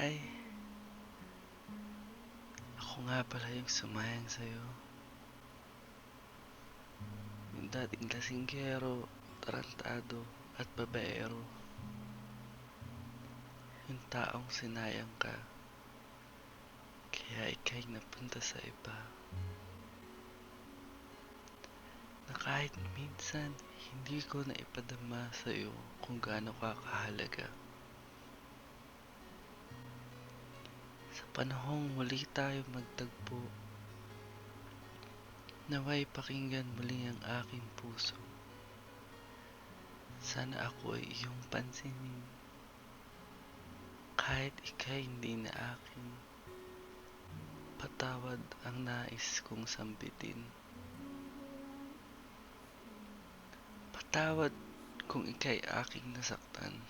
Hi. Ako nga pala yung sumayang sa'yo. Yung dating lasinggero, tarantado, at babaero. Yung taong sinayang ka. Kaya ikay napunta sa iba. Na kahit minsan, hindi ko na ipadama sa'yo kung gaano ka kahalaga. Sa panahong muli tayo magtagpo, naway pakinggan muli ang aking puso. Sana ako ay iyong pansinin, kahit ikay hindi na akin. Patawad ang nais kong sambitin. Patawad kung ikay aking nasaktan.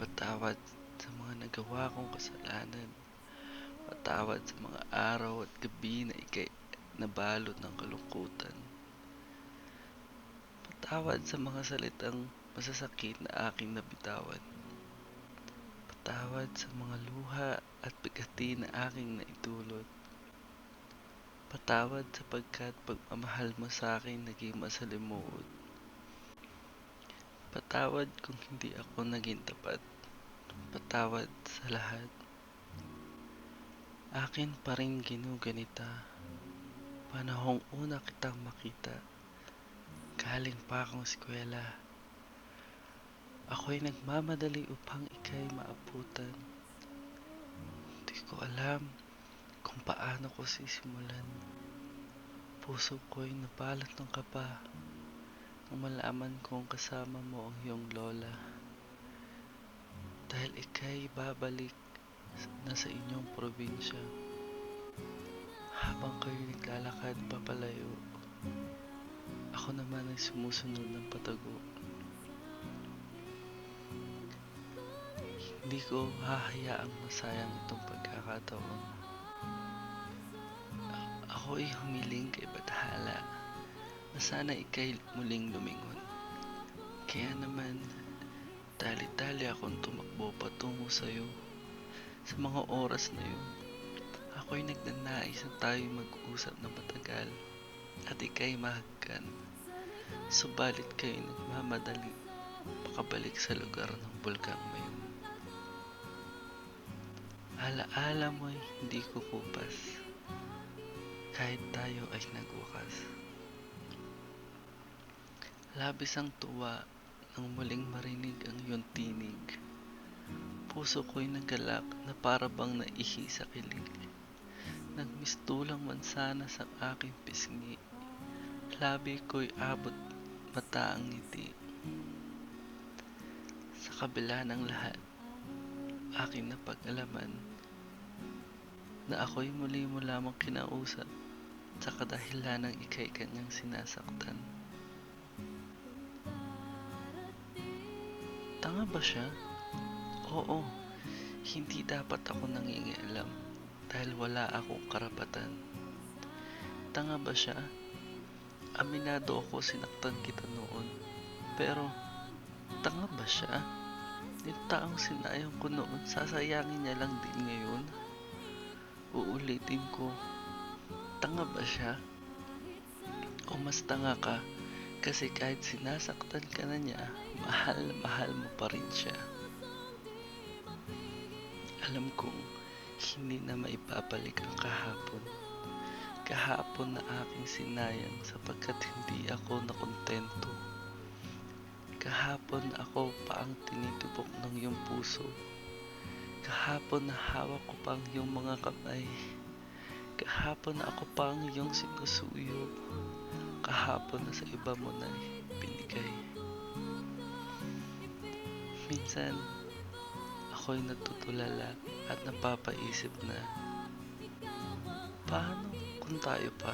Patawad sa mga nagawa kong kasalanan. Patawad sa mga araw at gabi na ikay nabalot ng kalungkutan. Patawad sa mga salitang masasakit na aking nabitawan. Patawad sa mga luha at bigati na aking naitulot. Patawad sapagkat pagmamahal mo sa akin naging masalimuot. Patawad kung hindi ako naging tapat. Patawad sa lahat. Akin pa rin ginuganita. Panahong una kitang makita. Galing pa akong eskwela. Ako'y nagmamadali upang ikay maabutan. Hindi ko alam kung paano ko sisimulan. Puso ko'y nabalot ng kaba nang malaman kong kasama mo ang iyong lola. Dahil ikay babalik na sa inyong probinsya. Habang kayo naglalakad papalayo, ako naman ay sumusunod ng patago. Hindi ko hahayaang masayang itong pagkakataon. Ako ay humiling kay Bathala na sana ikay muling lumingon. Kaya naman, dali-dali akong tumakbo patungo sa'yo. Sa mga oras na yun, ako'y nagnanais na tayo mag-usap na matagal at ikay mahagkan. Subalit kayo nagmamadali makabalik sa lugar ng bulkang mayon. Alaala mo'y hindi ko kupas kahit tayo ay nagwakas. Labis ang tuwa nang muling marinig ang iyong tinig. Puso ko'y nagalak na para bang naihi sa kilig. Nagmistulang mansanas ang aking pisngi. Labi ko'y abot mata ang ngiti. Sa kabila ng lahat, aking napag-alaman na ako'y muli mo lamang kinausap sa kadahilan ng ikay kanyang sinasaktan. Tanga ba siya? Oo, hindi dapat ako nangingialam dahil wala akong karapatan. Tanga ba siya? Aminado ako sinaktan kita noon. Pero, tanga ba siya? Yung taong sinayang ko noon, sasayangin niya lang din ngayon. Uulitin ko, tanga ba siya? O mas tanga ka kasi kahit sinasaktan ka na niya, mahal na mahal mo pa rin siya. Alam kong hindi na maipapalik ang kahapon. Kahapon na aking sinayang sapagkat hindi ako nakontento. Kahapon ako pa ang tinitubok ng iyong puso. Kahapon na hawak ko pa ang iyong mga kamay. Kahapon na ako pa ang iyong sinusuyo. Kahapon na sa iba mo na binigay. Minsan, ako'y natutulala at napapaisip na paano kung tayo pa?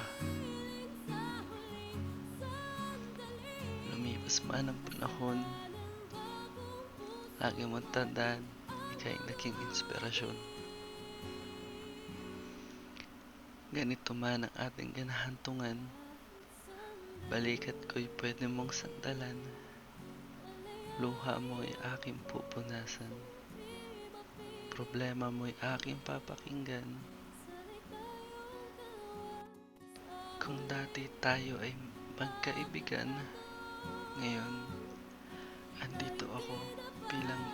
Lumipas man ang panahon, lagi mong tandaan, ikay naging inspirasyon. Ganito man ang ating ganahantungan, balikat ko'y pwede mong sandalan, luha mo ay aking pupunasan. Problema mo'y aking papakinggan. Kung dati tayo ay magkaibigan, ngayon, andito ako bilang